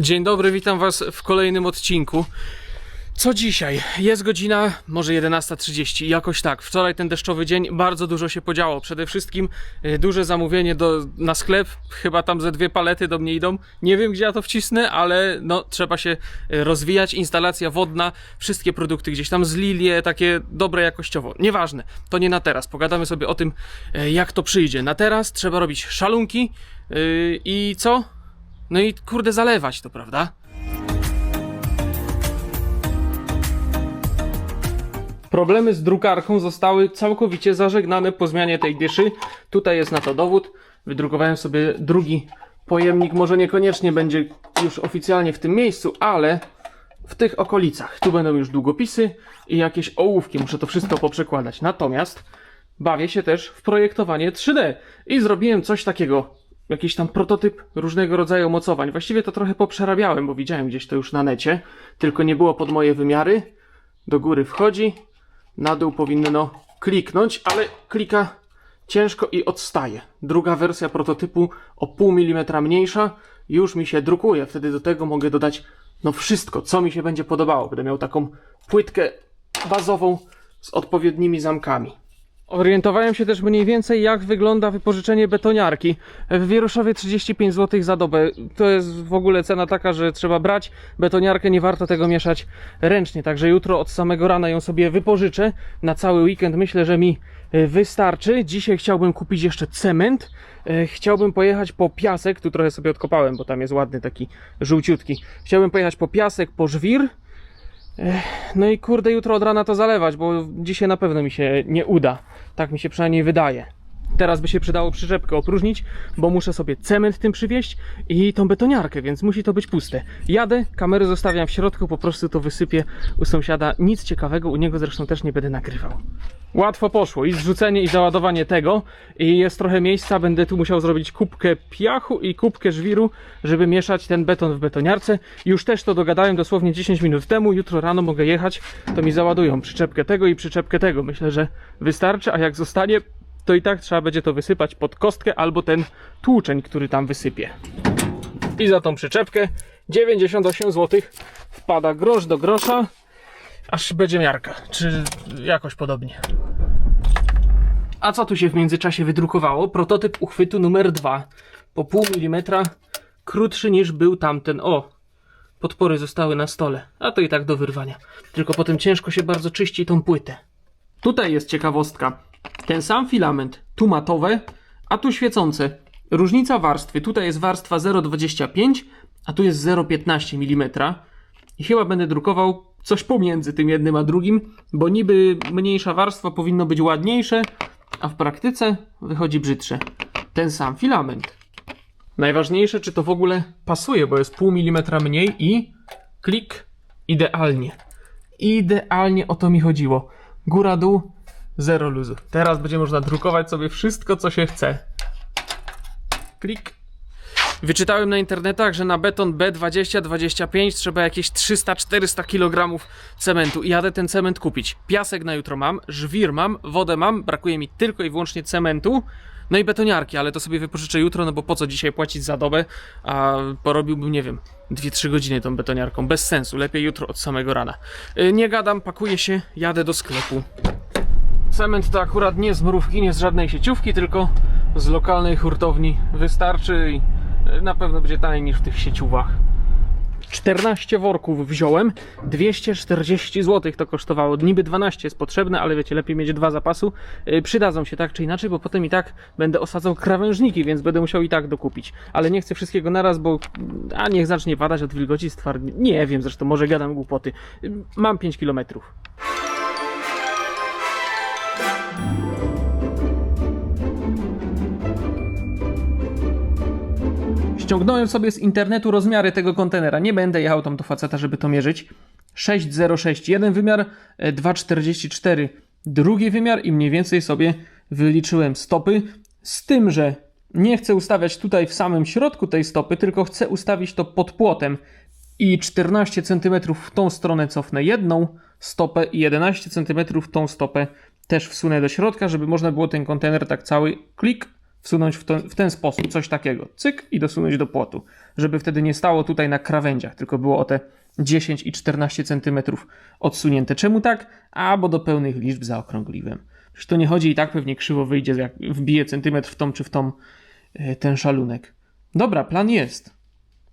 Dzień dobry, witam Was w kolejnym odcinku. Co dzisiaj? Jest godzina może 11.30, jakoś tak. Wczoraj ten deszczowy dzień, bardzo dużo się podziało. Przede wszystkim y, duże zamówienie do, na sklep, chyba tam ze dwie palety do mnie idą. Nie wiem gdzie ja to wcisnę, ale no trzeba się y, rozwijać. Instalacja wodna, wszystkie produkty gdzieś tam z Lilie, takie dobre jakościowo. Nieważne, to nie na teraz. Pogadamy sobie o tym, y, jak to przyjdzie. Na teraz trzeba robić szalunki y, i co? No i kurde zalewać to, prawda? Problemy z drukarką zostały całkowicie zażegnane po zmianie tej dyszy. Tutaj jest na to dowód. Wydrukowałem sobie drugi pojemnik. Może niekoniecznie będzie już oficjalnie w tym miejscu, ale w tych okolicach. Tu będą już długopisy i jakieś ołówki. Muszę to wszystko poprzekładać. Natomiast bawię się też w projektowanie 3D i zrobiłem coś takiego. Jakiś tam prototyp różnego rodzaju mocowań. Właściwie to trochę poprzerabiałem, bo widziałem gdzieś to już na necie, tylko nie było pod moje wymiary. Do góry wchodzi, na dół powinno kliknąć, ale klika ciężko i odstaje. Druga wersja prototypu o pół milimetra mniejsza już mi się drukuje. Wtedy do tego mogę dodać no wszystko, co mi się będzie podobało. Będę miał taką płytkę bazową z odpowiednimi zamkami. Orientowałem się też mniej więcej, jak wygląda wypożyczenie betoniarki. W Wieruszowie 35 zł za dobę. To jest w ogóle cena taka, że trzeba brać betoniarkę, nie warto tego mieszać ręcznie. Także jutro od samego rana ją sobie wypożyczę. Na cały weekend myślę, że mi e, wystarczy. Dzisiaj chciałbym kupić jeszcze cement. E, Chciałbym pojechać po piasek. Tu trochę sobie odkopałem, bo tam jest ładny taki żółciutki. Chciałbym pojechać po piasek, po żwir. No i kurde, jutro od rana to zalewać, bo dzisiaj na pewno mi się nie uda. Tak mi się przynajmniej wydaje. Teraz by się przydało przyczepkę opróżnić, bo muszę sobie cement tym przywieźć i tą betoniarkę, więc musi to być puste. Jadę, kamerę zostawiam w środku, po prostu to wysypię u sąsiada. Nic ciekawego, u niego zresztą też nie będę nagrywał. Łatwo poszło i zrzucenie i załadowanie tego i jest trochę miejsca, będę tu musiał zrobić kubkę piachu i kubkę żwiru, żeby mieszać ten beton w betoniarce. Już też to dogadałem dosłownie 10 minut temu, jutro rano mogę jechać, to mi załadują przyczepkę tego i przyczepkę tego. Myślę, że wystarczy, a jak zostanie, to i tak trzeba będzie to wysypać pod kostkę albo ten tłuczeń, który tam wysypie. I za tą przyczepkę 98 zł wpada grosz do grosza, aż będzie miarka, czy jakoś podobnie. A co tu się w międzyczasie wydrukowało? Prototyp uchwytu numer 2. Po pół milimetra krótszy niż był tamten. O, podpory zostały na stole. A to i tak do wyrwania. Tylko potem ciężko się bardzo czyści tą płytę. Tutaj jest ciekawostka. Ten sam filament, tu matowe, a tu świecące. Różnica warstwy. Tutaj jest warstwa 0,25, a tu jest 0,15 mm. I chyba będę drukował coś pomiędzy tym jednym a drugim, bo niby mniejsza warstwa powinno być ładniejsze, a w praktyce wychodzi brzydsze. Ten sam filament. Najważniejsze, czy to w ogóle pasuje, bo jest pół milimetra mniej i klik idealnie. Idealnie o to mi chodziło. Góra, dół, zero luzu. Teraz będzie można drukować sobie wszystko, co się chce. Klik. Wyczytałem na internetach, że na beton B20-25 trzeba jakieś 300-400 kg cementu i jadę ten cement kupić. Piasek na jutro mam, żwir mam, wodę mam, brakuje mi tylko i wyłącznie cementu. No i betoniarki, ale to sobie wypożyczę jutro, no bo po co dzisiaj płacić za dobę, a porobiłbym, nie wiem, 2-3 godziny tą betoniarką. Bez sensu, lepiej jutro od samego rana. Yy, Nie gadam, pakuję się, jadę do sklepu. Cement to akurat nie z mrówki, nie z żadnej sieciówki, tylko z lokalnej hurtowni wystarczy i y, na pewno będzie taniej niż w tych sieciówach. 14 worków wziąłem, 240 zł to kosztowało. Niby 12 jest potrzebne, ale wiecie, lepiej mieć dwa zapasu. Yy, przydadzą się tak czy inaczej, bo potem i tak będę osadzał krawężniki, więc będę musiał i tak dokupić. Ale nie chcę wszystkiego naraz, bo a niech zacznie padać od wilgoci stwardnie. Nie wiem, zresztą może gadam głupoty. Mam 5 kilometrów. Ściągnąłem sobie z internetu rozmiary tego kontenera. Nie będę jechał tam do faceta, żeby to mierzyć. 6,06 jeden wymiar, e, 2,44 drugi wymiar i mniej więcej sobie wyliczyłem stopy. Z tym, że nie chcę ustawiać tutaj w samym środku tej stopy, tylko chcę ustawić to pod płotem. I 14 cm w tą stronę cofnę jedną stopę i 11 cm w tą stopę też wsunę do środka, żeby można było ten kontener tak cały klik wsunąć w, to, w ten sposób, coś takiego. Cyk i dosunąć do płotu. Żeby wtedy nie stało tutaj na krawędziach, tylko było o te 10 i 14 cm odsunięte. Czemu tak? A, bo do pełnych liczb zaokrągliłem. Przecież to nie chodzi i tak pewnie krzywo wyjdzie, jak wbije centymetr w tą czy w tą e, ten szalunek. Dobra, plan jest.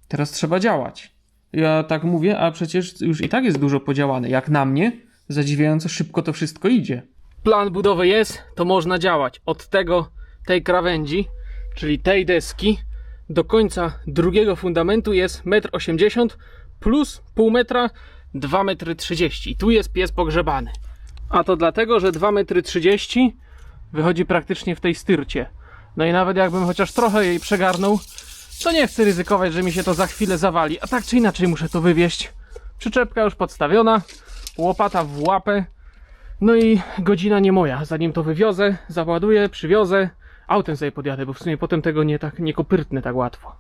Teraz trzeba działać. Ja tak mówię, a przecież już i tak jest dużo podziałane. Jak na mnie, zadziwiająco szybko to wszystko idzie. Plan budowy jest, to można działać. Od tego, tej krawędzi, czyli tej deski, do końca drugiego fundamentu jest 1,80 m plus pół metra 2,30 m. I tu jest pies pogrzebany. A to dlatego, że 2,30 m wychodzi praktycznie w tej styrcie. No i nawet jakbym chociaż trochę jej przegarnął, to nie chcę ryzykować, że mi się to za chwilę zawali. A tak czy inaczej muszę to wywieźć. Przyczepka już podstawiona, łopata w łapę. No i godzina nie moja. Zanim to wywiozę, załaduję, przywiozę, autem sobie podjadę, bo w sumie potem tego nie tak nie kopyrtnę tak łatwo.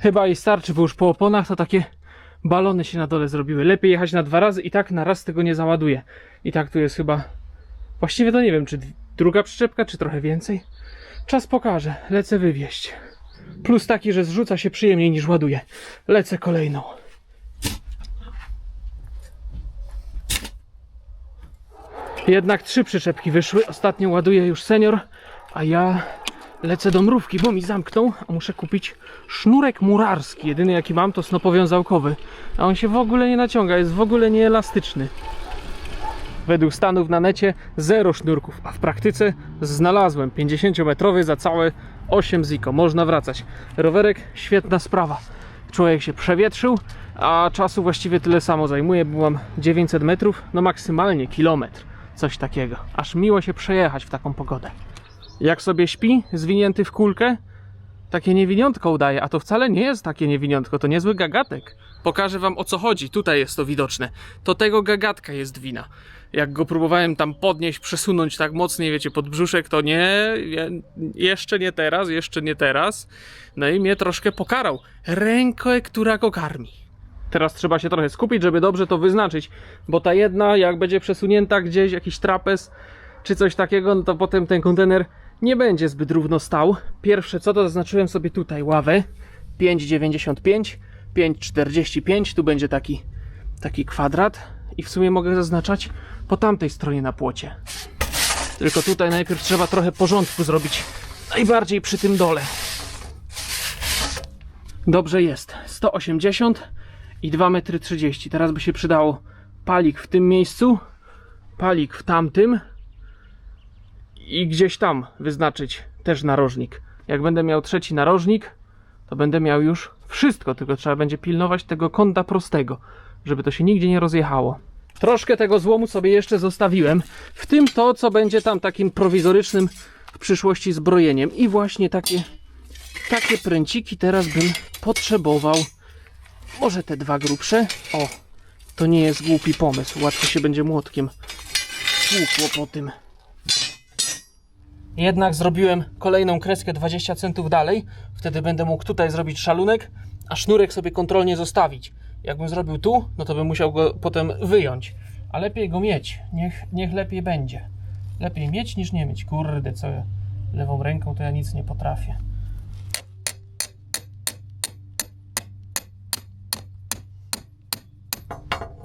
Chyba i starczy, bo już po oponach to takie balony się na dole zrobiły. Lepiej jechać na dwa razy i tak na raz tego nie załaduję. I tak tu jest chyba. Właściwie to nie wiem, czy druga przyczepka, czy trochę więcej. Czas pokaże. Lecę wywieźć. Plus taki, że zrzuca się przyjemniej niż ładuje. Lecę kolejną. Jednak trzy przyczepki wyszły. Ostatnio ładuje już senior, a ja lecę do mrówki, bo mi zamknął, a muszę kupić sznurek murarski. Jedyny jaki mam to snopowiązałkowy, a on się w ogóle nie naciąga, jest w ogóle nieelastyczny. Według stanów na necie zero sznurków, a w praktyce znalazłem 50-metrowy za całe 8 ziko. Można wracać. Rowerek świetna sprawa. Człowiek się przewietrzył, a czasu właściwie tyle samo zajmuje, bo mam 900 metrów, no maksymalnie kilometr. Coś takiego. Aż miło się przejechać w taką pogodę. Jak sobie śpi, zwinięty w kulkę, takie niewiniątko udaje, a to wcale nie jest takie niewiniątko, to niezły gagatek. Pokażę wam o co chodzi, tutaj jest to widoczne. To tego gagatka jest wina. Jak go próbowałem tam podnieść, przesunąć tak mocniej, wiecie, pod brzuszek, to nie, je, jeszcze nie teraz, jeszcze nie teraz. No i mnie troszkę pokarał. Rękę, która go karmi. Teraz trzeba się trochę skupić, żeby dobrze to wyznaczyć, bo ta jedna, jak będzie przesunięta gdzieś, jakiś trapez czy coś takiego, no to potem ten kontener nie będzie zbyt równo stał. Pierwsze co, to zaznaczyłem sobie tutaj ławę 5,95, 5,45, tu będzie taki, taki kwadrat i w sumie mogę zaznaczać po tamtej stronie na płocie. Tylko tutaj najpierw trzeba trochę porządku zrobić, najbardziej przy tym dole. Dobrze jest, 180 i 2,30 m. Teraz by się przydało palik w tym miejscu, palik w tamtym i gdzieś tam wyznaczyć też narożnik. Jak będę miał trzeci narożnik, to będę miał już wszystko, tylko trzeba będzie pilnować tego kąta prostego, żeby to się nigdzie nie rozjechało. Troszkę tego złomu sobie jeszcze zostawiłem, w tym to, co będzie tam takim prowizorycznym w przyszłości zbrojeniem. I właśnie takie, takie pręciki teraz bym potrzebował. Może te dwa grubsze? O, to nie jest głupi pomysł. Łatwo się będzie młotkiem tłukło po tym. Jednak zrobiłem kolejną kreskę 20 centów dalej. Wtedy będę mógł tutaj zrobić szalunek, a sznurek sobie kontrolnie zostawić. Jakbym zrobił tu, no to bym musiał go potem wyjąć. A lepiej go mieć. Niech, niech lepiej będzie. Lepiej mieć niż nie mieć. Kurde, co ja lewą ręką to ja nic nie potrafię.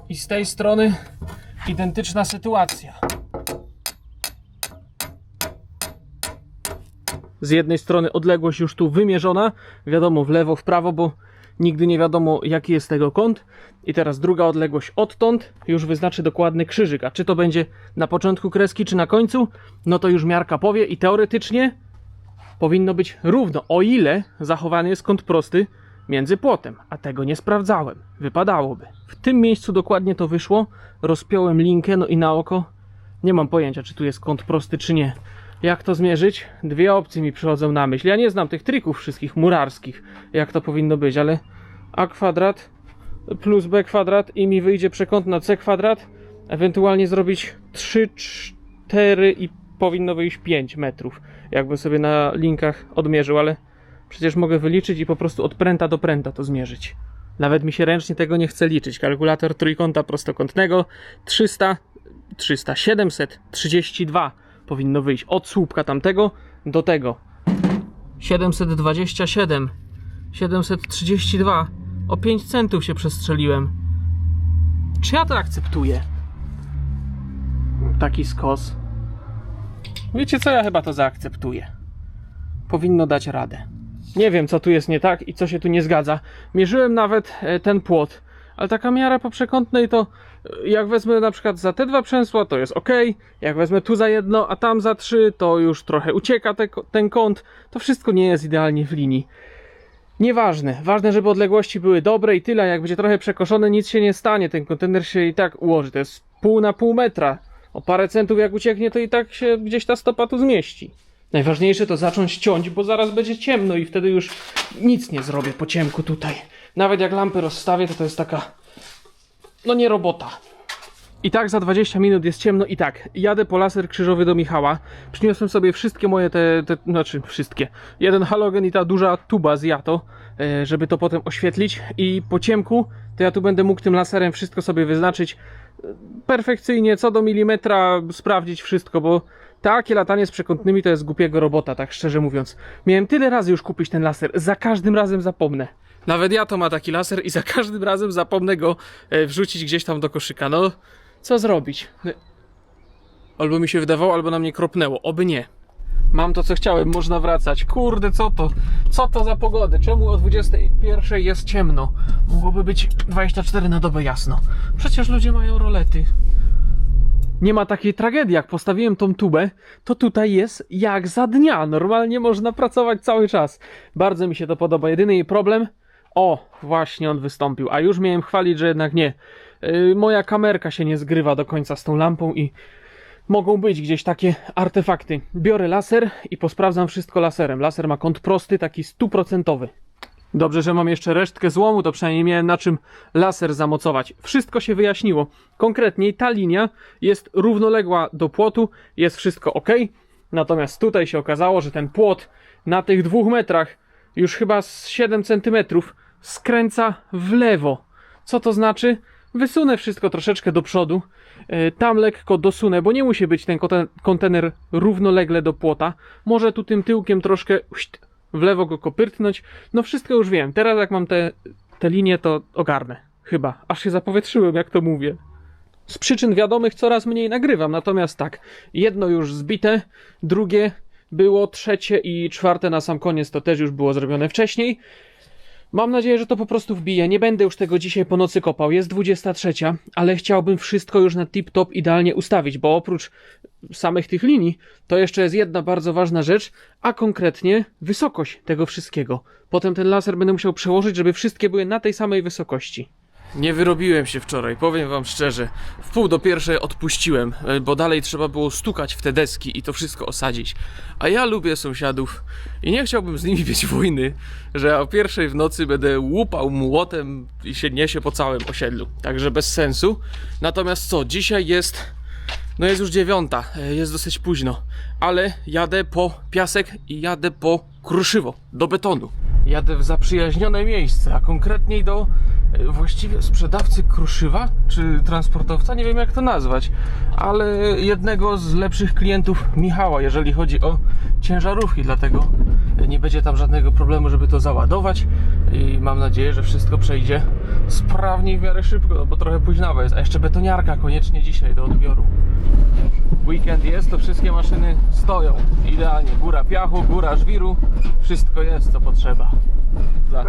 I z tej strony identyczna sytuacja. Z jednej strony odległość już tu wymierzona, wiadomo w lewo, w prawo, bo nigdy nie wiadomo jaki jest tego kąt. I teraz druga odległość odtąd już wyznaczy dokładny krzyżyk. A czy to będzie na początku kreski, czy na końcu, no to już miarka powie i teoretycznie powinno być równo, o ile zachowany jest kąt prosty między płotem, a tego nie sprawdzałem. Wypadałoby. W tym miejscu dokładnie to wyszło. Rozpiąłem linkę, no i na oko nie mam pojęcia, czy tu jest kąt prosty, czy nie. Jak to zmierzyć? Dwie opcje mi przychodzą na myśl. Ja nie znam tych trików wszystkich murarskich, jak to powinno być, ale a kwadrat plus b kwadrat i mi wyjdzie przekąt na c kwadrat, ewentualnie zrobić 3, 4 i powinno wyjść 5 metrów, jakbym sobie na linkach odmierzył, ale Przecież mogę wyliczyć i po prostu od pręta do pręta to zmierzyć. Nawet mi się ręcznie tego nie chce liczyć. Kalkulator trójkąta prostokątnego 300, 300, 732 powinno wyjść od słupka tamtego do tego. 727, 732. O 5 centów się przestrzeliłem. Czy ja to akceptuję? Taki skos. Wiecie co, ja chyba to zaakceptuję. Powinno dać radę. Nie wiem, co tu jest nie tak i co się tu nie zgadza. Mierzyłem nawet e, ten płot, ale taka miara po przekątnej to jak wezmę na przykład za te dwa przęsła, to jest ok. Jak wezmę tu za jedno, a tam za trzy, to już trochę ucieka te, ten kąt. To wszystko nie jest idealnie w linii. Nieważne. Ważne, żeby odległości były dobre i tyle. Jak będzie trochę przekoszone, nic się nie stanie. Ten kontener się i tak ułoży. To jest pół na pół metra. O parę centów jak ucieknie, to i tak się gdzieś ta stopa tu zmieści. Najważniejsze to zacząć ciąć, bo zaraz będzie ciemno i wtedy już nic nie zrobię po ciemku tutaj. Nawet jak lampy rozstawię, to to jest taka... No nie robota. I tak za 20 minut jest ciemno i tak, jadę po laser krzyżowy do Michała. Przyniosłem sobie wszystkie moje te, te znaczy wszystkie. Jeden halogen i ta duża tuba z Jato, e, żeby to potem oświetlić i po ciemku to ja tu będę mógł tym laserem wszystko sobie wyznaczyć e, perfekcyjnie, co do milimetra sprawdzić wszystko, bo takie latanie z przekątnymi to jest głupiego robota, tak szczerze mówiąc. Miałem tyle razy już kupić ten laser, za każdym razem zapomnę. Nawet ja to ma taki laser i za każdym razem zapomnę go e, wrzucić gdzieś tam do koszyka. No, co zrobić? Albo mi się wydawało, albo na mnie kropnęło. Oby nie. Mam to, co chciałem, można wracać. Kurde, co to? Co to za pogody? Czemu o 21 jest ciemno? Mogłoby być 24 na dobę jasno. Przecież ludzie mają rolety. Nie ma takiej tragedii, jak postawiłem tą tubę, to tutaj jest jak za dnia. Normalnie można pracować cały czas. Bardzo mi się to podoba. Jedyny jej problem, o, właśnie on wystąpił, a już miałem chwalić, że jednak nie. Yy, moja kamerka się nie zgrywa do końca z tą lampą i mogą być gdzieś takie artefakty. Biorę laser i posprawdzam wszystko laserem. Laser ma kąt prosty, taki stuprocentowy. Dobrze, że mam jeszcze resztkę złomu, to przynajmniej miałem na czym laser zamocować. Wszystko się wyjaśniło. Konkretniej ta linia jest równoległa do płotu, jest wszystko ok. Natomiast tutaj się okazało, że ten płot na tych dwóch metrach, już chyba z 7 centymetrów, skręca w lewo. Co to znaczy? Wysunę wszystko troszeczkę do przodu, yy, tam lekko dosunę, bo nie musi być ten konten- kontener równolegle do płota. Może tu tym tyłkiem troszkę w lewo go kopyrtnąć. No wszystko już wiem. Teraz jak mam te, te linie, to ogarnę. Chyba. Aż się zapowietrzyłem, jak to mówię. Z przyczyn wiadomych coraz mniej nagrywam, natomiast tak, jedno już zbite, drugie było, trzecie i czwarte na sam koniec to też już było zrobione wcześniej. Mam nadzieję, że to po prostu wbije. Nie będę już tego dzisiaj po nocy kopał. Jest 23, ale chciałbym wszystko już na tip-top idealnie ustawić, bo oprócz samych tych linii, to jeszcze jest jedna bardzo ważna rzecz, a konkretnie wysokość tego wszystkiego. Potem ten laser będę musiał przełożyć, żeby wszystkie były na tej samej wysokości. Nie wyrobiłem się wczoraj, powiem wam szczerze. W pół do pierwszej odpuściłem, e, bo dalej trzeba było stukać w te deski i to wszystko osadzić. A ja lubię sąsiadów i nie chciałbym z nimi mieć wojny, że o pierwszej w nocy będę łupał młotem i się niesie po całym osiedlu. Także bez sensu. Natomiast co, dzisiaj jest no jest już dziewiąta, e, jest dosyć późno, ale jadę po piasek i jadę po kruszywo, do betonu. Jadę w zaprzyjaźnione miejsce, a konkretniej do e, właściwie sprzedawcy kruszywa, czy transportowca, nie wiem jak to nazwać, ale jednego z lepszych klientów Michała, jeżeli chodzi o ciężarówki, dlatego nie będzie tam żadnego problemu, żeby to załadować i mam nadzieję, że wszystko przejdzie sprawnie i w miarę szybko, no bo trochę późnawa jest, a jeszcze betoniarka koniecznie dzisiaj do odbioru. Weekend jest, to wszystkie maszyny stoją idealnie. Góra piachu, góra żwiru, wszystko jest co potrzeba. Za.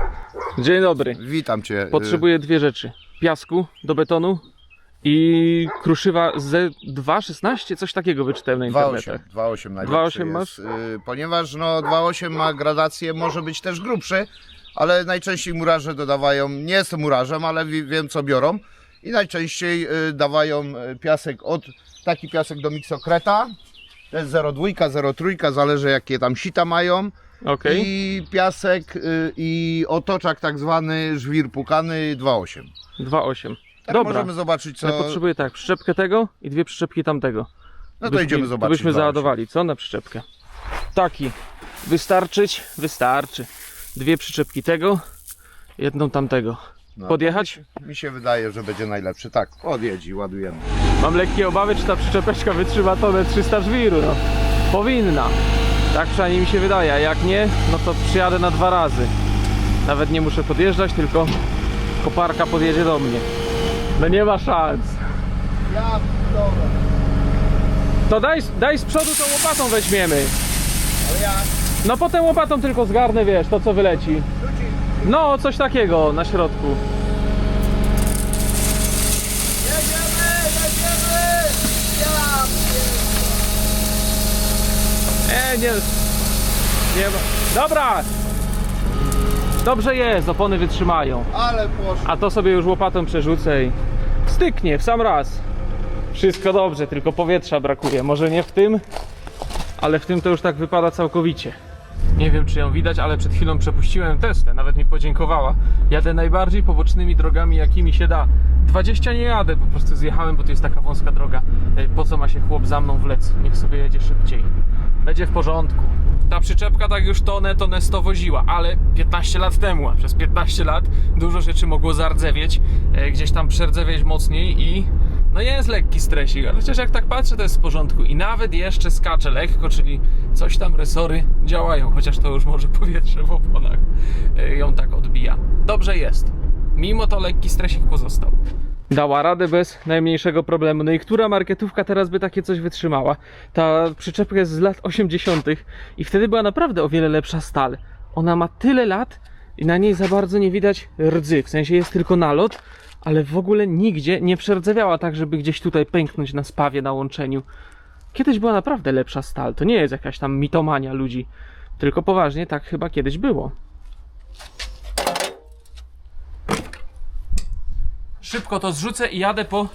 Dzień dobry. Witam cię. Potrzebuję dwie rzeczy. Piasku do betonu i kruszywa Z216, coś takiego wyczytałem na 2.8. internetach. 2.8 najlepszy 2.8 jest, masz? y, Ponieważ no 2.8 ma gradację, może być też grubszy, ale najczęściej murarze dodawają, nie jestem murarzem, ale wi- wiem co biorą i najczęściej y, dawają y, piasek od, taki piasek do miksokreta, to jest 0,2, 0,3, zależy jakie tam sita mają Okej. i piasek y, i otoczak tak zwany żwir pukany 2.8. 2,8. Tak Dobra. możemy zobaczyć co... Ja potrzebuję tak, przyczepkę tego i dwie przyczepki tamtego. No to Byśmy- idziemy zobaczyć. Byśmy 2.8. załadowali, co? Na przyczepkę. Taki. Wystarczyć? Wystarczy. dwie przyczepki tego, jedną tamtego. No, Podjechać? Mi się wydaje, że będzie najlepszy. Tak, podjedź i ładujemy. Mam lekkie obawy, czy ta przyczepeczka wytrzyma tonę 300 żwiru, no. Powinna. Tak przynajmniej mi się wydaje, a jak nie, no to przyjadę na dwa razy. Nawet nie muszę podjeżdżać, tylko koparka podjedzie do mnie. No nie ma szans. Ja dobra. To daj, daj z przodu tą łopatą weźmiemy. Ale ja... No potem łopatą tylko zgarnę, wiesz, to co wyleci. Rzuci. No, coś takiego na środku. Jedziemy, jedziemy! Ja E, nie. Nie ma. Dobra! Dobrze jest, opony wytrzymają. Ale poszło. A to sobie już łopatą przerzucę i styknie w sam raz. Wszystko dobrze, tylko powietrza brakuje. Może nie w tym, ale w tym to już tak wypada całkowicie. Nie wiem, czy ją widać, ale przed chwilą przepuściłem Teslę, nawet mi podziękowała. Jadę najbardziej pobocznymi drogami, jakimi się da. 20 nie jadę, po prostu zjechałem, bo to jest taka wąska droga. E, Po co ma się chłop za mną wlec? Niech sobie jedzie szybciej. Będzie w porządku. Ta przyczepka tak już tonę, tonę 100 woziła, ale 15 lat temu, a przez 15 lat dużo rzeczy mogło zardzewieć, e, gdzieś tam przerdzewieć mocniej i no jest lekki stresik, ale chociaż jak tak patrzę, to jest w porządku i nawet jeszcze skacze lekko, czyli coś tam resory działają, chociaż to już może powietrze w oponach e, ją tak odbija. Dobrze jest. Mimo to lekki stresik pozostał. Dała radę bez najmniejszego problemu. No i która marketówka teraz by takie coś wytrzymała? Ta przyczepka jest z lat 80. i wtedy była naprawdę o wiele lepsza stal. Ona ma tyle lat i na niej za bardzo nie widać rdzy. W sensie jest tylko nalot, ale w ogóle nigdzie nie przerdzewiała tak, żeby gdzieś tutaj pęknąć na spawie, na łączeniu. Kiedyś była naprawdę lepsza stal. To nie jest jakaś tam mitomania ludzi. Tylko poważnie tak chyba kiedyś było. Szybko to zrzucę i jadę po,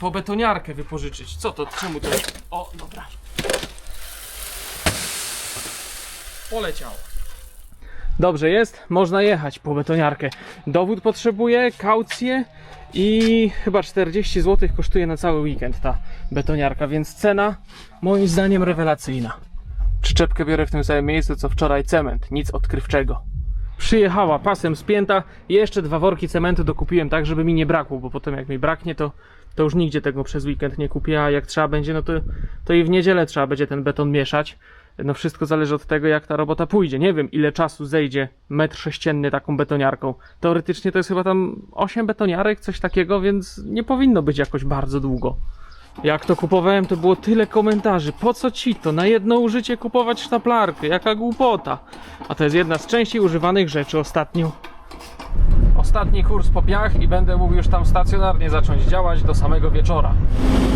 po betoniarkę wypożyczyć. Co to? Czemu to? O, dobra. Poleciało. Dobrze jest, można jechać po betoniarkę. Dowód potrzebuje, kaucję i chyba 40 zł kosztuje na cały weekend ta betoniarka, więc cena moim zdaniem rewelacyjna. Przyczepkę biorę w tym samym miejscu co wczoraj cement, nic odkrywczego. Przyjechała pasem spięta, jeszcze dwa worki cementu dokupiłem tak, żeby mi nie brakło, bo potem jak mi braknie, to, to już nigdzie tego przez weekend nie kupię, a jak trzeba będzie, no to, to i w niedzielę trzeba będzie ten beton mieszać. No wszystko zależy od tego, jak ta robota pójdzie. Nie wiem, ile czasu zejdzie metr sześcienny taką betoniarką. Teoretycznie to jest chyba tam 8 betoniarek, coś takiego, więc nie powinno być jakoś bardzo długo. Jak to kupowałem, to było tyle komentarzy. Po co ci to? Na jedno użycie kupować sztaplarkę? Jaka głupota. A to jest jedna z częściej używanych rzeczy ostatnio. Ostatni kurs po piach i będę mógł już tam stacjonarnie zacząć działać do samego wieczora.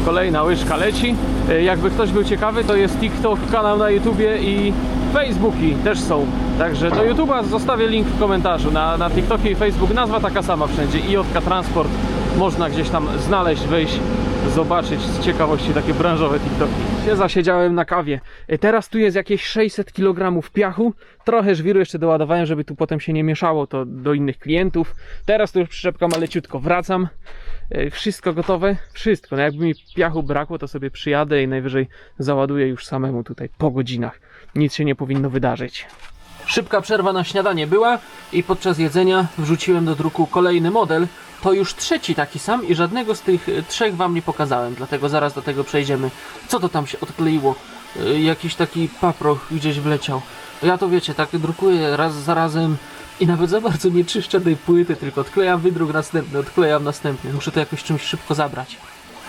Kolejna łyżka leci. E, Jakby ktoś był ciekawy, to jest TikTok, kanał na YouTubie i Facebooki też są. Także do YouTube'a zostawię link w komentarzu. Na, na TikTokie i Facebook nazwa taka sama wszędzie. IJK Transport można gdzieś tam znaleźć, wejść, zobaczyć z ciekawości takie branżowe TikToki. Się zasiedziałem na kawie. E, Teraz tu jest jakieś 600 kg piachu. Trochę żwiru jeszcze doładowałem, żeby tu potem się nie mieszało to do innych klientów. Teraz to już przyczepka ma leciutko. Wracam. E, Wszystko gotowe? Wszystko. No jakby mi piachu brakło, to sobie przyjadę i najwyżej załaduję już samemu tutaj po godzinach. Nic się nie powinno wydarzyć. Szybka przerwa na śniadanie była i podczas jedzenia wrzuciłem do druku kolejny model. To już trzeci taki sam i żadnego z tych e, trzech wam nie pokazałem, dlatego zaraz do tego przejdziemy. Co to tam się odkleiło? E, Jakiś taki paproch gdzieś wleciał. Ja to wiecie, tak drukuję raz za razem i nawet za bardzo nie czyszczę tej płyty, tylko odklejam wydruk następny, odklejam następny. Muszę to jakoś czymś szybko zabrać.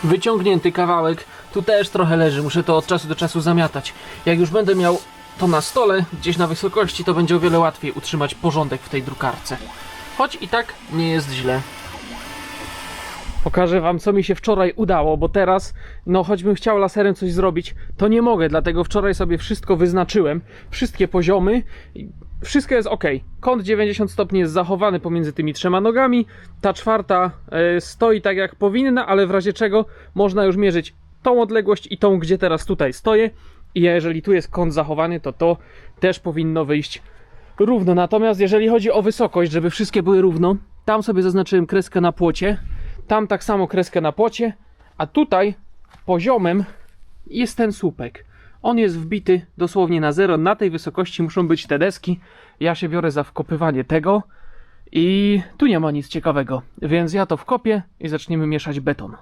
Wyciągnięty kawałek, tu też trochę leży, muszę to od czasu do czasu zamiatać. Jak już będę miał to na stole, gdzieś na wysokości, to będzie o wiele łatwiej utrzymać porządek w tej drukarce. Choć i tak nie jest źle. Pokażę wam, co mi się wczoraj udało, bo teraz, no choćbym chciał laserem coś zrobić, to nie mogę, dlatego wczoraj sobie wszystko wyznaczyłem, wszystkie poziomy, wszystko jest ok. Kąt 90 stopni jest zachowany pomiędzy tymi trzema nogami, ta czwarta e, stoi tak jak powinna, ale w razie czego można już mierzyć tą odległość i tą, gdzie teraz tutaj stoję. I jeżeli tu jest kąt zachowany, to to też powinno wyjść równo. Natomiast jeżeli chodzi o wysokość, żeby wszystkie były równo, tam sobie zaznaczyłem kreskę na płocie, tam tak samo kreskę na płocie, a tutaj poziomem jest ten słupek. On jest wbity dosłownie na zero. Na tej wysokości muszą być te deski. Ja się biorę za wkopywanie tego i tu nie ma nic ciekawego, więc ja to wkopię i zaczniemy mieszać beton.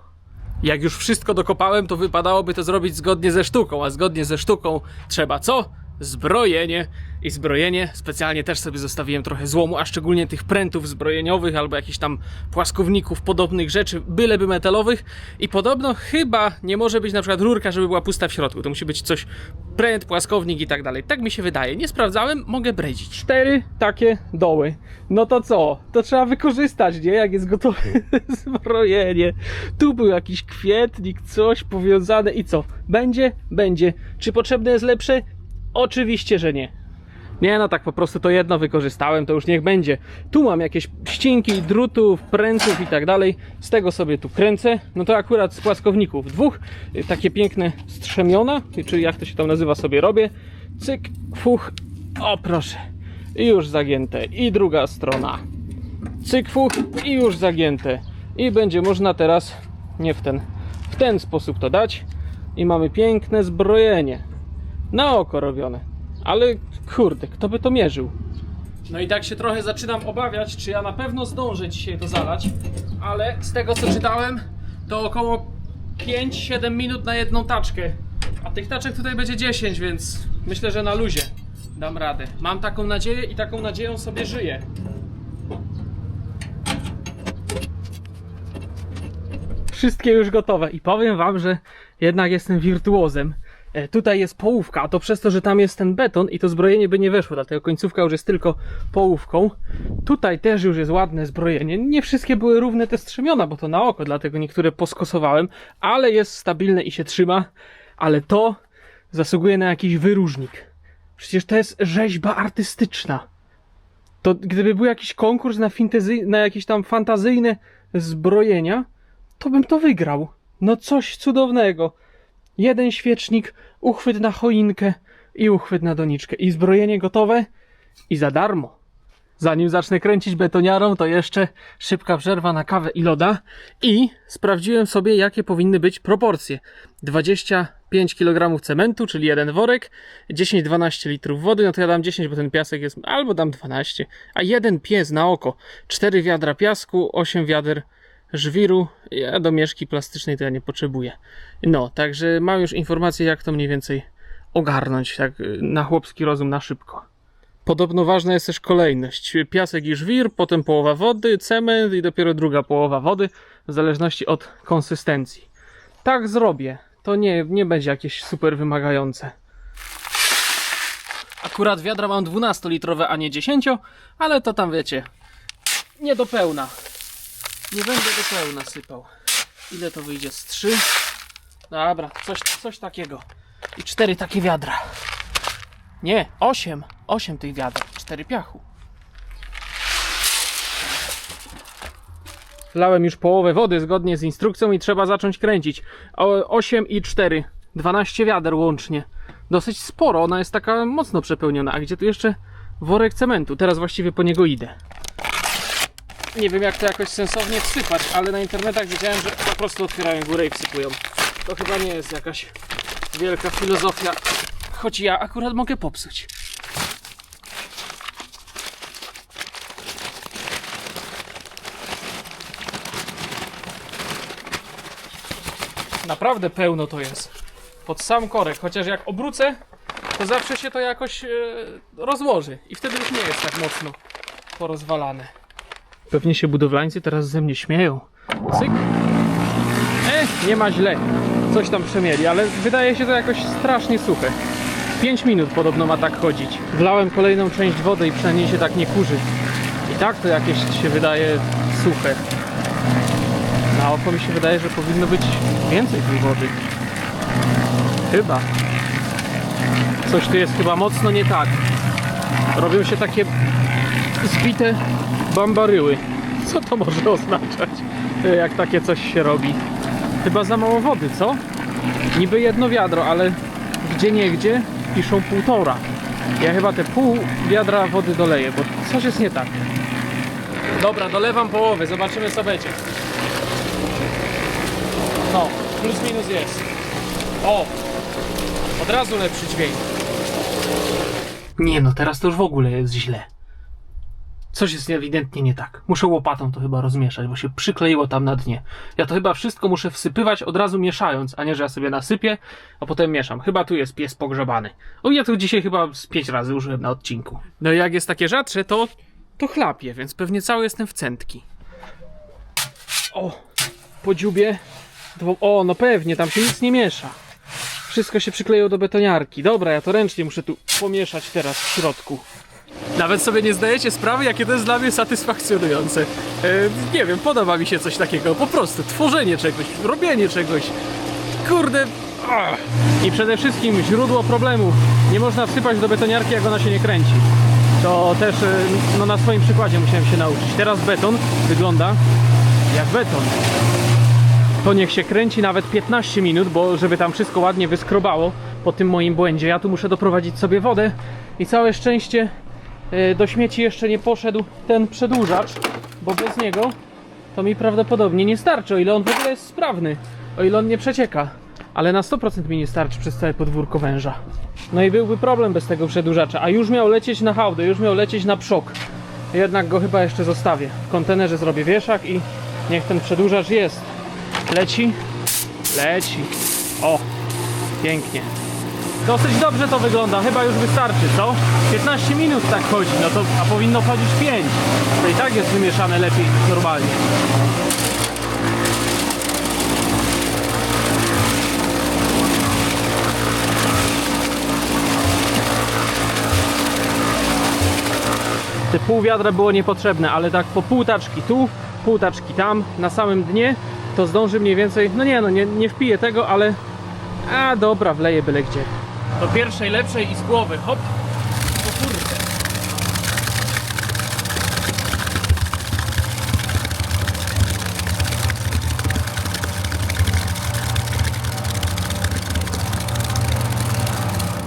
Jak już wszystko dokopałem, to wypadałoby to zrobić zgodnie ze sztuką, a zgodnie ze sztuką trzeba co? Zbrojenie. I zbrojenie specjalnie też sobie zostawiłem trochę złomu, a szczególnie tych prętów zbrojeniowych albo jakichś tam płaskowników, podobnych rzeczy, byleby metalowych. I podobno chyba nie może być na przykład rurka, żeby była pusta w środku. To musi być coś, pręt, płaskownik i tak dalej. Tak mi się wydaje. Nie sprawdzałem, mogę bredzić. Cztery takie doły. No to co? To trzeba wykorzystać, nie? Jak jest gotowe zbrojenie. Tu był jakiś kwietnik, coś powiązane i co? Będzie? Będzie. Czy potrzebne jest lepsze? Oczywiście, że nie. Nie no, tak po prostu to jedno wykorzystałem, to już niech będzie. Tu mam jakieś ścinki, drutów, prętów i tak dalej. Z tego sobie tu kręcę. No to akurat z płaskowników dwóch. y, Takie piękne strzemiona, czy jak to się tam nazywa sobie robię. Cyk, fuch. O proszę. I już zagięte. I druga strona. Cyk, fuch. I już zagięte. I będzie można teraz, nie w ten, w ten sposób to dać. I mamy piękne zbrojenie. Na oko robione. Ale kurde, kto by to mierzył? No i tak się trochę zaczynam obawiać, czy ja na pewno zdążę dzisiaj to zalać, ale z tego co czytałem, to około 5-7 minut na jedną taczkę. A tych taczek tutaj będzie 10, więc myślę, że na luzie dam radę. Mam taką nadzieję i taką nadzieją sobie żyję. Wszystkie już gotowe i powiem wam, że jednak jestem wirtuozem. E, Tutaj jest połówka, a to przez to, że tam jest ten beton i to zbrojenie by nie weszło, dlatego końcówka już jest tylko połówką. Tutaj też już jest ładne zbrojenie. Nie wszystkie były równe te strzemiona, bo to na oko, dlatego niektóre poskosowałem, ale jest stabilne i się trzyma. Ale to zasługuje na jakiś wyróżnik. Przecież to jest rzeźba artystyczna. To gdyby był jakiś konkurs na, fintezy- na jakieś tam fantazyjne zbrojenia, to bym to wygrał. No coś cudownego. Jeden świecznik, uchwyt na choinkę i uchwyt na doniczkę. I zbrojenie gotowe i za darmo. Zanim zacznę kręcić betoniarą, to jeszcze szybka przerwa na kawę i loda. I sprawdziłem sobie, jakie powinny być proporcje. 25 kg cementu, czyli jeden worek, 10-12 litrów wody, no to ja dam 10, bo ten piasek jest, albo dam 12, a jeden pies na oko, 4 wiadra piasku, 8 wiader żwiru, ja do mieszki plastycznej to ja nie potrzebuję. No, także mam już informację, jak to mniej więcej ogarnąć, tak na chłopski rozum, na szybko. Podobno ważna jest też kolejność. Piasek i żwir, potem połowa wody, cement i dopiero druga połowa wody, w zależności od konsystencji. Tak zrobię. To nie, nie będzie jakieś super wymagające. Akurat wiadra mam 12-litrowe, a nie 10, ale to tam wiecie, nie do pełna. Nie będę do pełna sypał. Ile to wyjdzie? Z 3? Dobra, coś, coś takiego. I cztery takie wiadra. Nie, 8. 8 tych wiader. 4 piachu. Wlałem już połowę wody zgodnie z instrukcją i trzeba zacząć kręcić. O, 8 i 4. 12 wiader łącznie. Dosyć sporo, ona jest taka mocno przepełniona. A gdzie tu jeszcze worek cementu? Teraz właściwie po niego idę. Nie wiem jak to jakoś sensownie wsypać, ale na internetach widziałem, że po prostu otwierają górę i wsypują. To chyba nie jest jakaś wielka filozofia, choć ja akurat mogę popsuć. Naprawdę pełno to jest. Pod sam korek, chociaż jak obrócę, to zawsze się to jakoś e, rozłoży i wtedy już nie jest tak mocno porozwalane. Pewnie się budowlańcy teraz ze mnie śmieją. Cyk. E, nie ma źle. Coś tam przemieli, ale wydaje się to jakoś strasznie suche. 5 minut podobno ma tak chodzić. Wlałem kolejną część wody i przynajmniej się tak nie kurzy. I tak to jakieś się wydaje suche. Na oko mi się wydaje, że powinno być więcej tej wody. Chyba. Coś tu jest chyba mocno nie tak. Robią się takie zbite bambaryły. Co to może oznaczać, e, jak takie coś się robi? Chyba za mało wody, co? Niby jedno wiadro, ale gdzie nie gdzie piszą półtora. Ja chyba te pół wiadra wody doleję, bo coś jest nie tak. Dobra, dolewam połowę, zobaczymy co będzie. No, plus minus jest. O! Od razu lepszy dźwięk. Nie no, teraz to już w ogóle jest źle. Coś jest ewidentnie nie tak. Muszę łopatą to chyba rozmieszać, bo się przykleiło tam na dnie. Ja to chyba wszystko muszę wsypywać od razu mieszając, a nie, że ja sobie nasypię, a potem mieszam. Chyba tu jest pies pogrzebany. O, ja to dzisiaj chyba z pięć razy użyłem na odcinku. No i jak jest takie rzadsze, to, to chlapie, więc pewnie cały jestem w centki. O, po dziubie. O, no pewnie, tam się nic nie miesza. Wszystko się przykleiło do betoniarki. Dobra, ja to ręcznie muszę tu pomieszać teraz w środku. Nawet sobie nie zdajecie sprawy, jakie to jest dla mnie satysfakcjonujące. E, nie wiem, podoba mi się coś takiego. Po prostu tworzenie czegoś, robienie czegoś. Kurde. ach. I przede wszystkim źródło problemu. Nie można wsypać do betoniarki, jak ona się nie kręci. To też e, no, na swoim przykładzie musiałem się nauczyć. Teraz beton wygląda jak beton to niech się kręci nawet 15 minut, bo żeby tam wszystko ładnie wyskrobało po tym moim błędzie. Ja tu muszę doprowadzić sobie wodę i całe szczęście do śmieci jeszcze nie poszedł ten przedłużacz, bo bez niego to mi prawdopodobnie nie starczy, o ile on w ogóle jest sprawny, o ile on nie przecieka. Ale na 100% mi nie starczy przez całe podwórko węża. No i byłby problem bez tego przedłużacza, a już miał lecieć na hałdę, już miał lecieć na przok. Jednak go chyba jeszcze zostawię. W kontenerze zrobię wieszak i niech ten przedłużacz jest. Leci, leci. O, pięknie. Dosyć dobrze to wygląda, chyba już wystarczy, co? 15 minut tak chodzi, no to, a powinno chodzić 5. To i tak jest wymieszane lepiej niż normalnie. Te pół wiadra było niepotrzebne, ale tak po pół taczki tu, pół taczki tam, na samym dnie, to zdąży mniej więcej, no nie no, nie, nie wpiję tego, ale a dobra, wleję byle gdzie. Do pierwszej lepszej i z głowy, hop. O kurde.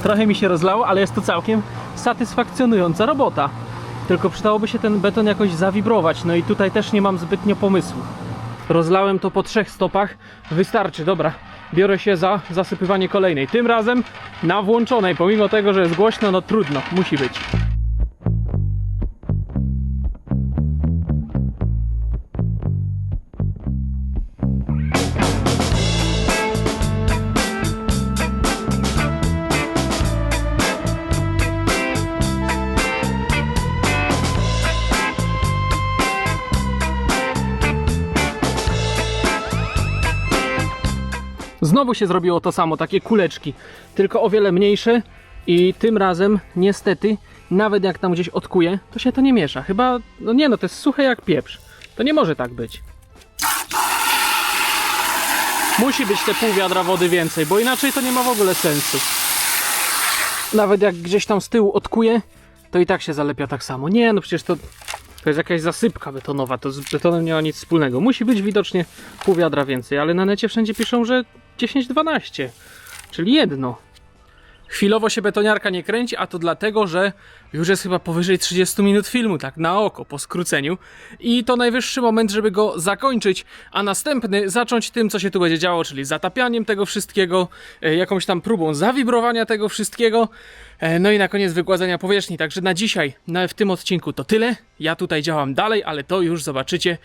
Trochę mi się rozlało, ale jest to całkiem satysfakcjonująca robota. Tylko przydałoby się ten beton jakoś zawibrować, no i tutaj też nie mam zbytnio pomysłu. Rozlałem to po trzech stopach, wystarczy, dobra. Biorę się za zasypywanie kolejnej. Tym razem na włączonej, pomimo tego, że jest głośno, no trudno, musi być. Znowu się zrobiło to samo, takie kuleczki, tylko o wiele mniejsze i tym razem niestety, nawet jak tam gdzieś odkuje, to się to nie miesza. Chyba, no nie no, to jest suche jak pieprz. To nie może tak być. Musi być te pół wiadra wody więcej, bo inaczej to nie ma w ogóle sensu. Nawet jak gdzieś tam z tyłu odkuje, to i tak się zalepia tak samo. Nie, no przecież to, to jest jakaś zasypka betonowa, to z betonem nie ma nic wspólnego. Musi być widocznie pół wiadra więcej, ale na necie wszędzie piszą, że 10-12, czyli jedno. Chwilowo się betoniarka nie kręci, a to dlatego, że już jest chyba powyżej 30 minut filmu, tak na oko, po skróceniu. I to najwyższy moment, żeby go zakończyć, a następny zacząć tym, co się tu będzie działo, czyli zatapianiem tego wszystkiego, e, jakąś tam próbą zawibrowania tego wszystkiego, e, no i na koniec wygładzenia powierzchni. Także na dzisiaj, na, w tym odcinku to tyle. Ja tutaj działam dalej, ale to już zobaczycie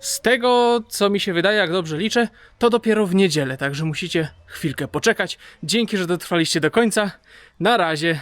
z tego, co mi się wydaje, jak dobrze liczę, to dopiero w niedzielę, także musicie chwilkę poczekać. Dzięki, że dotrwaliście do końca. Na razie.